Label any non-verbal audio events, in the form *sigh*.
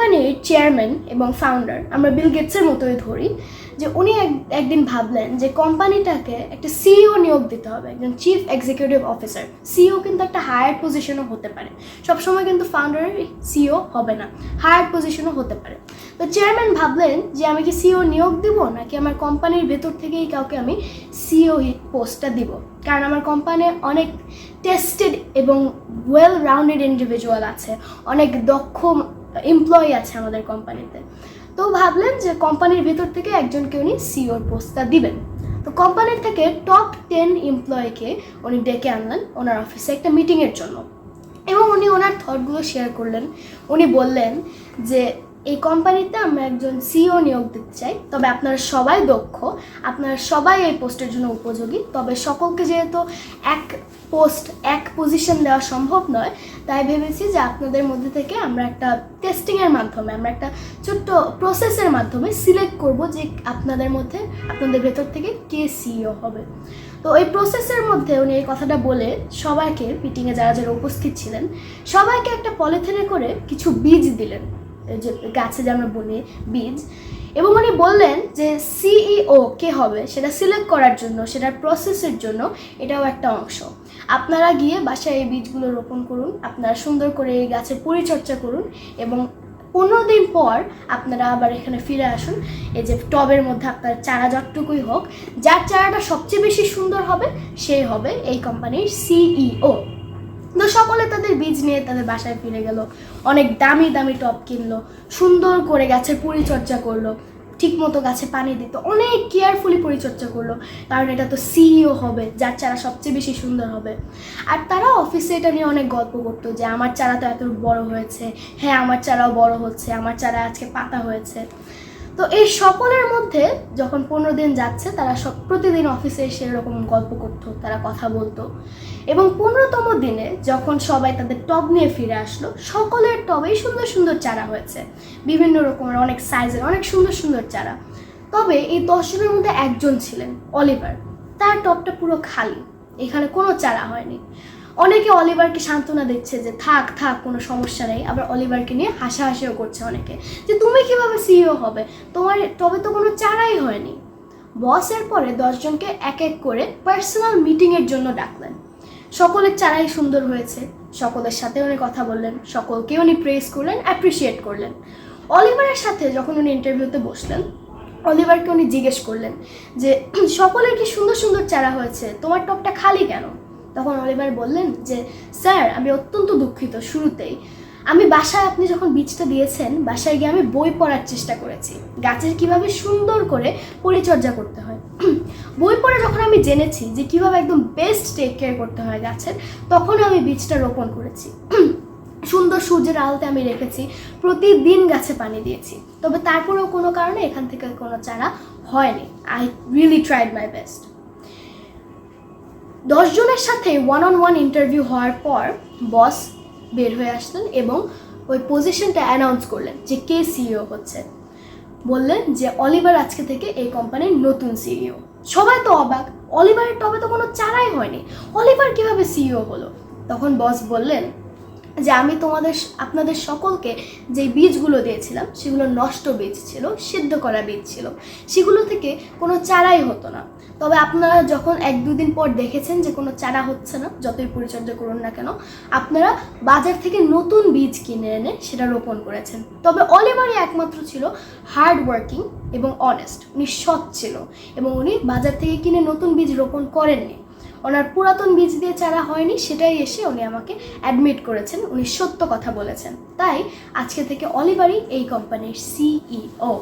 কোম্পানির চেয়ারম্যান এবং ফাউন্ডার আমরা বিল গেটসের মতোই ধরি, যে উনি এক- একদিন ভাবলেন যে কোম্পানিটাকে একটা সিইও নিয়োগ দিতে হবে, একজন চিফ এক্সিকিউটিভ অফিসার সিইও কিন্তু একটা হায়ার পজিশনও হতে পারে। সবসময় কিন্তু ফাউন্ডার সিইও হবে না হায়ার পজিশনও হতে পারে। তো চেয়ারম্যান ভাবলেন যে আমি কি সিইও নিয়োগ দিব, নাকি আমার কোম্পানির ভেতর থেকেই কাউকে আমি সিইও পোস্টটা দিব? কারণ আমার কোম্পানি অনেক টেস্টেড এবং ওয়েল রাউন্ডেড ইন্ডিভিজুয়াল আছে, অনেক দক্ষ এমপ্লয়ি আছে আমাদের কোম্পানিতে তো ভাবলেন যে কোম্পানির ভেতর থেকে একজনকে উনি সিওর পোস্টটা দিবেন। তো কোম্পানির থেকে টপ টেন এমপ্লয়িকে উনি ডেকে আনলেন, ওনার অফিসে একটা মিটিংয়ের জন্য। এবং উনি ওনার থটগুলো শেয়ার করলেন। উনি বললেন যে এই কোম্পানিতে আমরা একজন সিইও নিয়োগ দিতে চাই। তবে আপনারা সবাই দক্ষ, আপনারা সবাই এই পোস্টের জন্য উপযোগী। তবে সকলকে যেহেতু এক পোস্ট, এক পজিশন দেওয়া সম্ভব নয়, তাই ভেবেছি যে আপনাদের মধ্যে থেকে আমরা একটা টেস্টিংয়ের মাধ্যমে, আমরা একটা ছোট্ট প্রসেসের মাধ্যমে সিলেক্ট করব যে আপনাদের মধ্যে, আপনাদের ভেতর থেকে কে সিইও হবে। তো এই প্রসেসের মধ্যে উনি এই কথাটা বলে সবাইকে মিটিংয়ে যারা যারা উপস্থিত ছিলেন, সবাইকে একটা পলিথিনে করে কিছু বীজ দিলেন। গাছে যে আমরা বলি বীজ। এবং উনি বললেন যে সিইও কে হবে, সেটা সিলেক্ট করার জন্য, সেটার প্রসেসের জন্য এটাও একটা অংশ। আপনারা গিয়ে বাসায় এই বীজগুলো রোপণ করুন, আপনারা সুন্দর করে এই গাছের পরিচর্যা করুন এবং পনেরো দিন পর আপনারা আবার এখানে ফিরে আসুন। এই যে টবের মধ্যে আপনার চারা যতটুকুই হোক, যার চারাটা সবচেয়ে বেশি সুন্দর হবে সেই হবে এই কোম্পানির সিইও তো সকলে তাদের বীজ নিয়ে তাদের বাসায় ফিরে গেল। অনেক দামি দামি টব কিনলো, সুন্দর করে গাছের পরিচর্যা করল ঠিক মতো গাছে পানি দিত, অনেক কেয়ারফুলি পরিচর্যা করল, কারণ এটা তো সিইও হবে, যার চারা সবচেয়ে বেশি সুন্দর হবে। আর তারা অফিসে এটা নিয়ে অনেক গল্প করতো যে, আমার চারা তো এত বড় হয়েছে। হ্যাঁ আমার চারাও বড় হচ্ছে, আমার চারা আজকে পাতা হয়েছে। তো এই সকলের মধ্যে যখন পনেরো দিন যাচ্ছে, তারা সব প্রতিদিন অফিসে এসে এরকম গল্প করতো, তারা কথা বলতো। এবং পনেরোতম দিনে যখন সবাই তাদের টব নিয়ে ফিরে আসলো, সকলের টবেই সুন্দর সুন্দর চারা হয়েছে। বিভিন্ন রকমের, অনেক সাইজের অনেক সুন্দর সুন্দর চারা। তবে এই দশজনের মধ্যে একজন ছিলেন অলিভার তার টবটা পুরো খালি। এখানে কোনো চারা হয়নি। অনেকে অলিভারকে সান্ত্বনা দিচ্ছে যে থাক থাক, কোনো সমস্যা নেই। আবার অলিভারকে নিয়ে হাসাহাসিও করছে অনেকে। যে তুমি কীভাবে সিইও হবে? তোমার তবে তো কোনো চারাই হয়নি। বসের পরে দশজনকে এক এক করে পার্সোনাল মিটিংয়ের জন্য ডাকলেন। সকলের চারাই সুন্দর হয়েছে। সকলের সাথে উনি কথা বললেন। সকলকে উনি প্রেস করলেন অ্যাপ্রিসিয়েট করলেন। অলিভারের সাথে যখন উনি ইন্টারভিউতে বসলেন, অলিভারকে উনি জিজ্ঞেস করলেন যে সকলের কি সুন্দর সুন্দর চারা হয়েছে? তোমার টপটা খালি কেন? তখন অলিভার বললেন যে, স্যার, আমি অত্যন্ত দুঃখিত শুরুতেই। আমি বাসায় আপনি যখন বীজটা দিয়েছেন, বাসায় গিয়ে আমি বই পড়ার চেষ্টা করেছি। গাছের কীভাবে সুন্দর করে পরিচর্যা করতে হয়। *clears throat* বই পড়ে যখন আমি জেনেছি যে কীভাবে একদম বেস্ট টেক কেয়ার করতে হয় গাছের তখন আমি বীজটা রোপণ করেছি। *clears throat* সুন্দর সূর্যের আলোতে আমি রেখেছি, প্রতিদিন গাছে পানি দিয়েছি। তবে তারপরেও কোনো কারণে এখান থেকে কোনো চারা হয়নি। I really tried my best দশজনের সাথে ওয়ান অন ওয়ান ইন্টারভিউ হওয়ার পর বস বের হয়ে আসলেন এবং ওই পজিশনটা অ্যানাউন্স করলেন যে কে সিইও হচ্ছে। বললেন যে অলিভার আজকে থেকে এই কোম্পানির নতুন সিইও সবাই তো অবাক, অলিভারের টবে তো কোনো চারাই হয়নি। অলিভার কীভাবে সিইও হলো? তখন বস বললেন যে আমি তোমাদের আপনাদের সকলকে যে বীজগুলো দিয়েছিলাম, সেগুলো নষ্ট বীজ ছিল, সিদ্ধ করা বীজ ছিল। সেগুলো থেকে কোনো চারাই হতো না। তবে আপনারা যখন এক দুদিন পর দেখেছেন যে কোনো চারা হচ্ছে না, যতই পরিচর্যা করুন না কেন, আপনারা বাজার থেকে নতুন বীজ কিনে এনে সেটা রোপণ করেছেন। তবে অলিভারই একমাত্র ছিল হার্ড ওয়ার্কিং এবং অনেস্ট উনি সৎ ছিল এবং উনি বাজার থেকে কিনে নতুন বীজ রোপণ করেননি। ওনার পুরাতন বীজ দিয়ে চারা হয়নি, সেটাই এসে উনি আমাকে অ্যাডমিট করেছেন, উনি সত্য কথা বলেছেন। তাই আজকে থেকে অলিভারই এই কোম্পানির সিইও